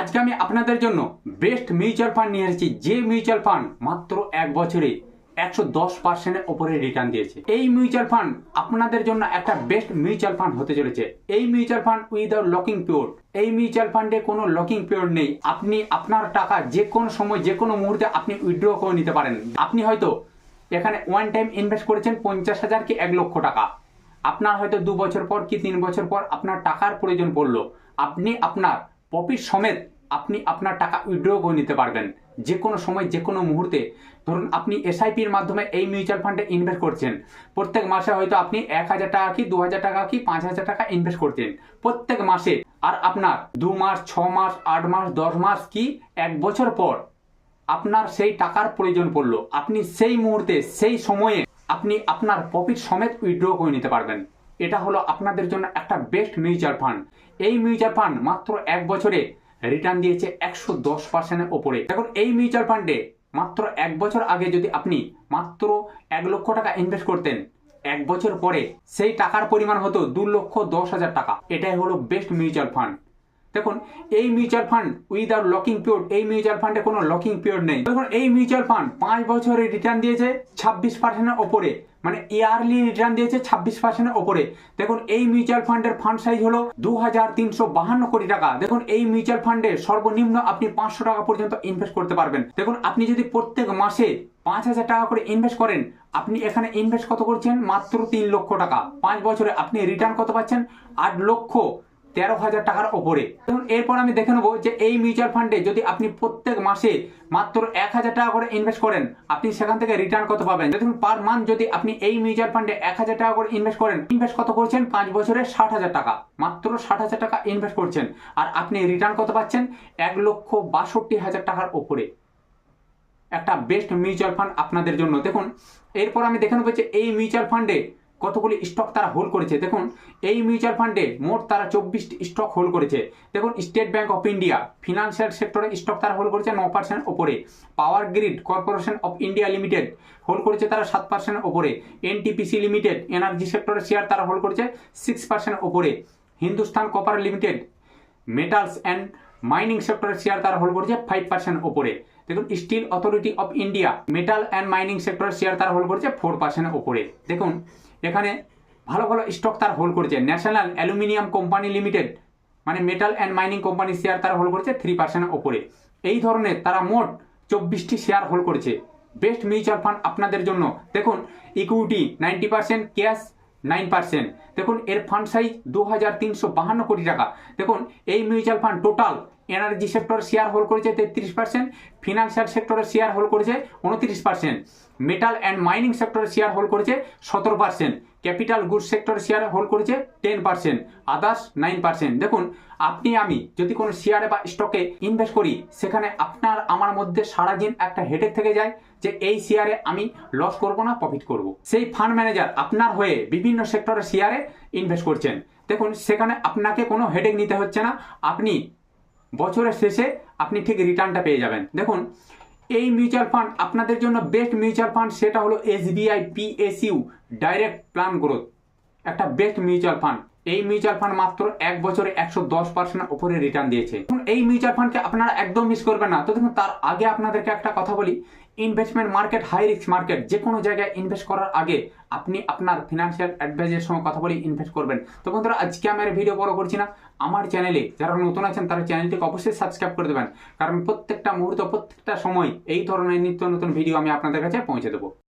আজকে আমি আপনাদের জন্য বেস্ট মিউচুয়াল ফান্ড নিয়ে এসেছি। যে মিউচুয়াল ফান্ড মাত্র এক বছরে একশো দশ পার্সেন্টের ওপরে রিটার্ন দিয়েছে। এই মিউচুয়াল ফান্ড আপনাদের জন্য একটা বেস্ট মিউচুয়াল ফান্ড হতে চলেছে। এই mutual fund without locking period এই মিউচুয়াল ফান্ডে কোনো লকিং পিরিয়ড নেই। আপনি আপনার টাকা যে কোনো সময়, যে কোনো মুহূর্তে আপনি উইথড্র করে নিতে পারেন। আপনি হয়তো এখানে ওয়ান টাইম ইনভেস্ট করেছেন পঞ্চাশ হাজার কি এক লক্ষ টাকা। আপনার হয়তো দু বছর পর কি তিন বছর পর আপনার টাকার প্রয়োজন পড়ল। আপনি আপনার প্রফিট সমেত আপনি আপনার টাকা উইথড্র করে নিতে পারবেন। যে কোনো সময়, যে কোনো মুহূর্তে। ধরুন, আপনি এসআইপির মাধ্যমে এই মিউচুয়াল ফান্ডে ইনভেস্ট করছেন। প্রত্যেক মাসে হয়তো আপনি এক হাজার টাকা কি, দু হাজার টাকা কি, পাঁচ হাজার টাকা ইনভেস্ট করছেন। প্রত্যেক মাসে। আর আপনার দু মাস, ছ মাস, আট মাস, দশ মাস কি, এক বছর পর আপনার সেই টাকার প্রয়োজন পড়ল। আপনি সেই মুহূর্তে, সেই সময়ে আপনি আপনার প্রফিট সমেত উইথড্র করে নিতে পারবেন। এটা হলো আপনাদের জন্য একটা বেস্ট মিউচুয়াল ফান্ড এই মিউচুয়াল ফান্ড মাত্র এক বছরে রিটার্ন দিয়েছে একশো দশ পার্সেন্টের ওপরে। এখন এই মিউচুয়াল ফান্ডে মাত্র এক বছর আগে যদি আপনি মাত্র এক লক্ষ টাকা ইনভেস্ট করতেন, এক বছর পরে সেই টাকার পরিমাণ হতো দু লক্ষ দশ হাজার টাকা। এটাই হলো বেস্ট মিউচুয়াল ফান্ড দেখুন, এই mutual fund without locking period এই মিউচুয়াল ফান্ডে কোনো লকিং পিরিয়ড নেই। দেখুন, এই মিউচুয়াল ফান্ড পাঁচ বছরে রিটার্ন দিয়েছে ছাব্বিশ পার্সেন্টের ওপরে মানে ইয়ারলি রিটার্ন দিয়েছে ছাব্বিশ পার্সেন্টের ওপরে। দেখুন, এই মিউচুয়াল ফান্ডের ফান্ড সাইজ হলো দু হাজার তিনশো বাহান্ন কোটি টাকা। দেখুন, এই মিউচুয়াল ফান্ডে সর্বনিম্ন আপনি পাঁচশো টাকা পর্যন্ত ইনভেস্ট করতে পারবেন। দেখুন, আপনি যদি প্রত্যেক মাসে পাঁচ হাজার টাকা করে ইনভেস্ট করেন, আপনি এখানে ইনভেস্ট কত করছেন? মাত্র তিন লক্ষ টাকা। পাঁচ বছরে আপনি রিটার্ন কত পাচ্ছেন? আট লক্ষ তেরো হাজার টাকার ওপরে। দেখুন এরপর আমি দেখে নেব যে এই মিউচুয়াল ফান্ডে যদি আপনি প্রত্যেক মাসে মাত্র এক হাজার টাকা করে ইনভেস্ট করেন, আপনি সেখান থেকে রিটার্ন কত পাবেন? দেখুন পার মান্থ যদি আপনি এই মিউচুয়াল ফান্ডে এক হাজার টাকা করে ইনভেস্ট করেন ইনভেস্ট কত করছেন? পাঁচ বছরে ষাট হাজার টাকা। মাত্র ষাট হাজার টাকা ইনভেস্ট করছেন। আর আপনি রিটার্ন কত পাচ্ছেন? এক লক্ষ বাষট্টি হাজার টাকার ওপরে। একটা বেস্ট মিউচুয়াল ফান্ড আপনাদের জন্য। দেখুন, এরপর আমি দেখে নেব যে এই মিউচুয়াল ফান্ডে কতগুলি স্টক তারা হোল্ড করেছে? দেখুন, এই মিউচুয়াল ফান্ডে মোট তারা চব্বিশটি স্টক হোল্ড করেছে। দেখুন State Bank of India financial সেক্টরে স্টক তারা হোল্ড করেছে ন পার্সেন্ট ওপরে। Power Grid Corporation of India Limited hold করেছে তারা সাত পার্সেন্ট ওপরে। এনটিপিসি লিমিটেড এনার্জি সেক্টরের শেয়ার তারা হোল্ড করেছে সিক্স পার্সেন্ট ওপরে। Hindustan Copper Limited metals and mining সেক্টরের শেয়ার তারা হোল্ড করছে ফাইভ পার্সেন্ট ওপরে দেখুন Steel Authority of India metal and mining সেক্টরের শেয়ার তারা হোল্ড করছে ফোর পার্সেন্টের ওপরে দেখুন, এখানে ভালো ভালো স্টক তারা হোল্ড করছে। ন্যাশনাল অ্যালুমিনিয়াম কোম্পানি লিমিটেড মানে মেটাল অ্যান্ড মাইনিং কোম্পানির শেয়ার তারা হোল্ড করছে থ্রি পার্সেন্টের ওপরে এই ধরনের তারা মোট চব্বিশটি শেয়ার হোল্ড করছে। বেস্ট মিউচুয়াল ফান্ড আপনাদের জন্য। দেখুন equity ninety percent cash nine percent. দেখুন এর ফান্ড সাইজ দু কোটি টাকা। দেখুন এই mutual fund total energy sector share hold করেছে তেত্রিশ পার্সেন্ট ফিনান্সিয়াল সেক্টরের শেয়ার হোল্ড করেছে উনত্রিশ পার্সেন্ট মেটাল অ্যান্ড মাইনিং সেক্টরের শেয়ার হোল্ড করেছে সতেরো পার্সেন্ট ক্যাপিটাল গুড সেক্টরের শেয়ার হোল্ড করেছে ten percent others nine percent দেখুন, আপনি, আমি যদি কোনো শেয়ারে বা স্টকে ইনভেস্ট করি, সেখানে আপনার, আমার মধ্যে সারাদিন একটা হেডেক থেকে যায় যে এই শেয়ারে আমি লস করব না প্রফিট করব। সেই ফান্ড ম্যানেজার আপনার হয়ে বিভিন্ন সেক্টরের শেয়ারে ইনভেস্ট করছেন। দেখুন, সেখানে আপনাকে কোনো হেডেক নিতে হচ্ছে না। আপনি বছরের শেষে আপনি ঠিক রিটার্নটা পেয়ে যাবেন। দেখুন, এই মিউচুয়াল ফান্ড আপনাদের জন্য বেস্ট মিউচুয়াল ফান্ড সেটা হলো SBI PSU direct plan growth একটা বেস্ট মিউচুয়াল ফান্ড। এই মিউচুয়াল ফান্ড মাত্র এক বছরে একশো দশ পার্সেন্ট উপরে রিটার্ন দিয়েছে। এই মিউচুয়াল ফান্ডকে আপনারা একদম মিস করবেন না। তো দেখুন, তার আগে আপনাদেরকে একটা কথা বলি। Investment market high risk market যে কোনো জায়গায় ইনভেস্ট করার আগে আপনি আপনার ফিনান্সিয়াল অ্যাডভাইজের সঙ্গে কথা বলে ইনভেস্ট করবেন। তো বন্ধুরা, আজকে আমি আর ভিডিও বড় করছি না। আমার চ্যানেলে যারা নতুন আছেন, তারা চ্যানেলটিকে অবশ্যই সাবস্ক্রাইব করে দেবেন। কারণ প্রত্যেকটা মুহূর্ত, প্রত্যেকটা সময় এই ধরনের নিত্য নতুন ভিডিও আমি আপনাদের কাছে পৌঁছে দেবো।